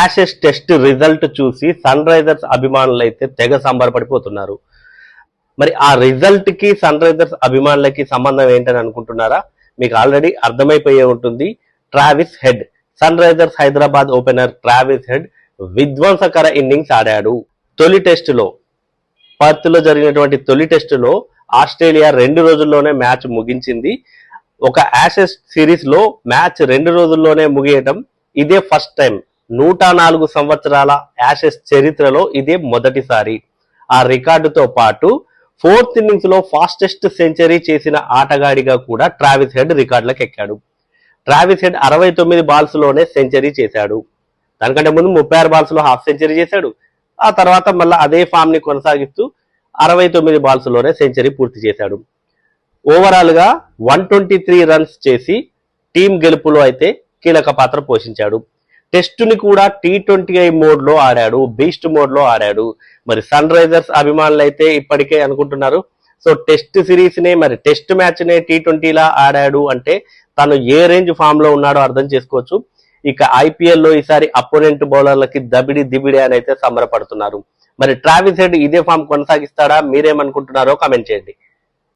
Ashes test result చూసి Sunrisers అభిమానులు అయితే తెగ సంబరపడిపోతున్నారు. మరి ఆ రిజల్ట్కి సన్ రైజర్స్ అభిమానులకి సంబంధం ఏంటని అనుకుంటున్నారా? మీకు ఆల్రెడీ అర్థమైపోయే ఉంటుంది. Travis head. Sunrisers Hyderabad opener Travis Head విధ్వంసకర innings ఆడాడు. తొలి టెస్టులో పర్త్లో జరిగినటువంటి తొలి టెస్టులో ఆస్ట్రేలియా రెండు రోజుల్లోనే మ్యాచ్ ముగించింది. ఒక యాషెస్ సిరీస్లో మ్యాచ్ రెండు రోజుల్లోనే ముగియటం ఇదే ఫస్ట్ టైం. నూట నాలుగు సంవత్సరాల యాషెస్ చరిత్రలో ఇదే మొదటిసారి. ఆ రికార్డుతో పాటు ఫోర్త్ ఇన్నింగ్స్లో ఫాస్టెస్ట్ సెంచరీ చేసిన ఆటగాడిగా కూడా ట్రావిస్ హెడ్ రికార్డులకు ఎక్కాడు. ట్రావిస్ హెడ్ అరవై తొమ్మిది బాల్స్లోనే సెంచరీ చేశాడు. దానికంటే ముందు ముప్పై ఆరు బాల్స్లో హాఫ్ సెంచరీ చేశాడు. ఆ తర్వాత మళ్ళీ అదే ఫామ్ని కొనసాగిస్తూ అరవై తొమ్మిది బాల్స్లోనే సెంచరీ పూర్తి చేశాడు. ఓవరాల్గా వన్ ట్వంటీ త్రీ రన్స్ చేసి టీం గెలుపులో అయితే కీలక పాత్ర పోషించాడు. టెస్టుని కూడా టీ ట్వంటీ ఐ మోడ్లో ఆడాడు బీస్ట్ మోడ్లో ఆడాడు. మరి సన్ రైజర్స్ అభిమానులు అయితే ఇప్పటికే అనుకుంటున్నారు. సో టెస్ట్ సిరీస్ నే మరి టెస్ట్ మ్యాచ్ నే టీ ట్వంటీలా ఆడాడు అంటే తను ఏ రేంజ్ ఫామ్లో ఉన్నాడో అర్థం చేసుకోవచ్చు. ఇక ఐపీఎల్లో ఈసారి అపోనెంట్ బౌలర్లకి దబిడి దిబిడి అని అయితే సంబరపడుతున్నారు. మరి ట్రావిస్ హెడ్ ఇదే ఫామ్ కొనసాగిస్తాడా? మీరేమనుకుంటున్నారో కామెంట్ చేయండి.